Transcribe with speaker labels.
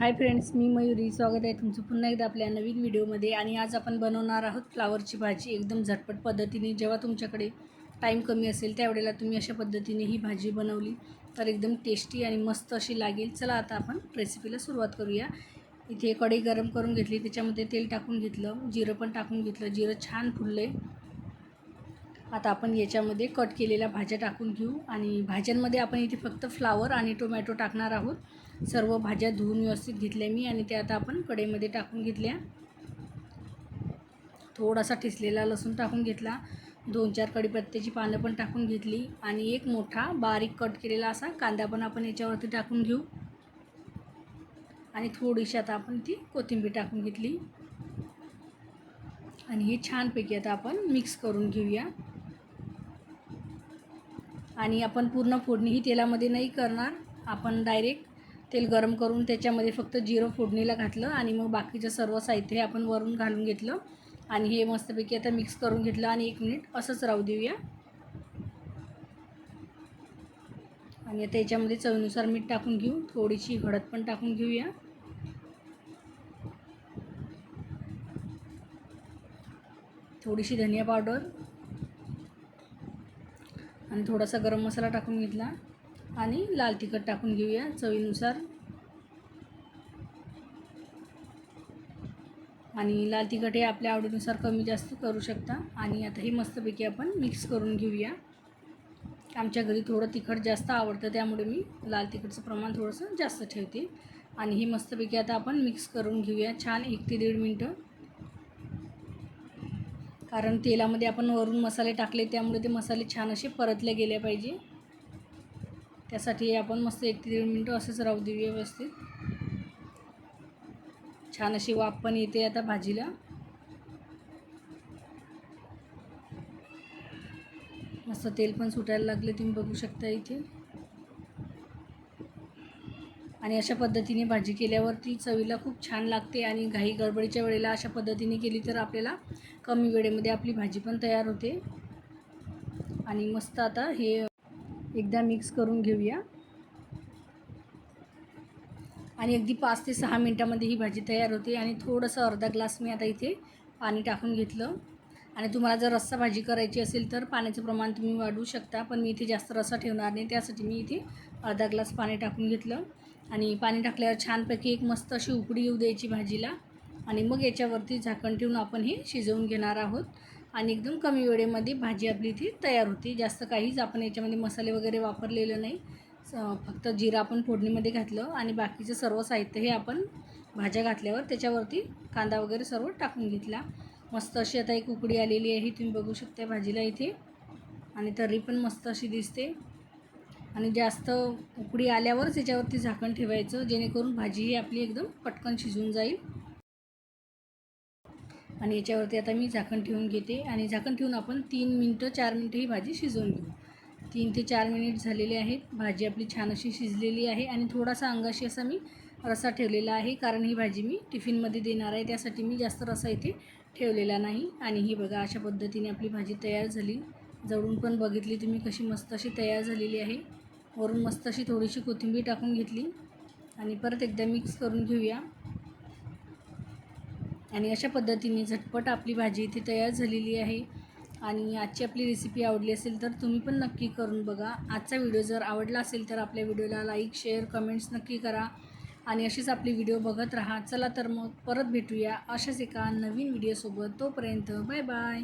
Speaker 1: Hi friends मी मयुरी. स्वागत आहे तुमचं पुन्हा एकदा आपल्या नवीन व्हिडिओमध्ये. आणि आज आपण बनवणार आहोत फ्लावरची भाजी एकदम झटपट पद्धतीने. जेव्हा तुमच्याकडे टाईम कमी असेल त्यावेळेला तुम्ही अशा पद्धतीने ही भाजी बनवली. तर एकदम टेस्टी आणि मस्त अशी लागेल. चला आता आपण रेसिपीला सुरुवात करूया. इथे कढई गरम करून घेतली. त्याच्यामध्ये तेल टाकून घेतलं. जिरं पण टाकून घेतलं. जिरं छान फुललं आहे आता आपण याच्यामध्ये कट केलेल्या भाज्या टाकून घेऊ. आणि भाज्यांमध्ये आपण इथे फक्त फ्लावर आणि टोमॅटो टाकणार आहोत. सर्व भाज्या धुवून व्यवस्थित घेतल्या मी आणि त्या आता आपण कढईमध्ये टाकून घेतल्या. थोडासा ठिसलेला लसूण टाकून घेतला. दोन चार कढीपत्त्याची पानं पण टाकून घेतली आणि एक मोठा बारीक कट केलेला असा कांदा पण आपण याच्यावरती टाकून घेऊ. आणि थोडीशी आता आपण ती कोथिंबीर टाकून घेतली. आणि हे छानपैकी आता आपण मिक्स करून घेऊया. आणि आपण पूर्ण फोडणी ही तेलामध्ये नाही करणार. आपण डायरेक्ट तेल गरम करून त्याच्यामध्ये फक्त जिरं फोडणीला घातलं आणि मग बाकीचं सर्व साहित्य हे आपण वरून घालून घेतलं. आणि हे मस्तपैकी आता मिक्स करून घेतलं आणि एक मिनिट असंच राहू देऊया. आणि आता याच्यामध्ये चवीनुसार मीठ टाकून घेऊ. थोडीशी हळद पण टाकून घेऊया. थोडीशी धनिया पावडर. आणि थोडासा गरम मसाला टाकून घेतला. आणि लाल तिखट टाकून घेऊया चवीनुसार. आणि लाल तिखट हे आपल्या आवडीनुसार कमी जास्त करू शकता. आणि आता हे मस्तपैकी आपण मिक्स करून घेऊया. आमच्या घरी थोडं तिखट जास्त आवडतं त्यामुळे मी लाल तिखटचं प्रमाण थोडंसं जास्त ठेवते. आणि हे मस्तपैकी आता आपण मिक्स करून घेऊया. छान एक ते दीड मिनटं. कारण तेलामध्ये आपण वरून मसाले टाकले त्यामुळे ते मसाले छान असे परतले गेले पाहिजे. त्यासाठी आपण मस्त एक ते दीड मिनटं असंच राहू देऊ व्यवस्थित. छान अशी वाफ पण येते आता भाजीला. मस्त तेल पण सुटायला लागले तुम्ही बघू शकता इथे. आणि अशा पद्धतीने भाजी केल्यावर ती चवीला खूप छान लागते आणि घाई गडबडीच्या वेळेला अशा पद्धतीने केली तर आपल्याला कमी वेळेमध्ये आपली भाजी पण तयार होते. आणि मस्त आता हे एकदा मिक्स करून घेऊया. आणि अगदी पाच ते सहा मिनटामध्ये ही भाजी तयार होते. आणि थोडंसं अर्धा ग्लास मी आता इथे पाणी टाकून घेतलं. आणि तुम्हाला जर रस्सा भाजी करायची असेल तर पाण्याचं प्रमाण तुम्ही वाढवू शकता. पण मी इथे जास्त रस्सा ठेवणार नाही. त्यासाठी मी इथे अर्धा ग्लास पाणी टाकून घेतलं. आणि पाणी टाकल्यावर छानपैकी एक मस्त अशी उकडी येऊ द्यायची भाजीला. आणि मग याच्यावरती झाकण ठेवून आपण हे शिजवून घेणार आहोत. आणि एकदम कमी वेळेमध्ये भाजी आपली इथे तयार होती. जास्त काहीच आपण याच्यामध्ये मसाले वगैरे वापरलेलं नाही. फक्त जिरा आपण फोडणीमध्ये घातलं आणि बाकीचं सर्व साहित्य हे आपण भाज्या घातल्यावर त्याच्यावरती कांदा वगैरे सर्व टाकून घेतला. मस्त अशी आता एक उकडी आलेली आहे. तुम्ही बघू शकता भाजीला इथे. आणि तर्री पण मस्त अशी दिसते. आणि जास्त उकडी आल्यावरच याच्यावरती झाकण ठेवायचं. जेणेकरून भाजी ही आपली एकदम पटकन शिजून जाईल. आणि याच्यावरती आता मी झाकण ठेवून घेते आणि झाकण ठेवून आपण तीन मिनटं चार मिनटं ही भाजी शिजवून घेऊ. तीन ते चार मिनिट झालेले आहेत. भाजी आपली छान अशी शिजलेली आहे आणि थोडासा अंगाशी असा मी रसा ठेवलेला आहे कारण ही भाजी मी टिफिनमध्ये देणार आहे. त्यासाठी मी जास्त रसा इथे ठेवलेला नाही. आणि ही बघा अशा पद्धतीने आपली भाजी तयार झाली. जवळून पण बघितली तुम्ही कशी मस्त अशी तयार झालेली आहे. वरून मस्त अशी थोडीशी कोथिंबीर टाकून घेतली. आणि परत एकदा मिक्स करून घेऊया. आणि अशा पद्धतीने झटपट आपली भाजी इथे तयार झालेली आहे. आणि आजची आपली रेसिपी आवडली असेल तर तुम्ही पण नक्की करून बघा. आजचा व्हिडिओ जर आवडला असेल तर आपल्या व्हिडिओला लाईक शेअर कमेंट्स नक्की करा. आणि अशीच आपली व्हिडिओ बघत राहा. चला तर मग परत भेटूया अशाच एका नवीन व्हिडिओसोबत तोपर्यंत बाय बाय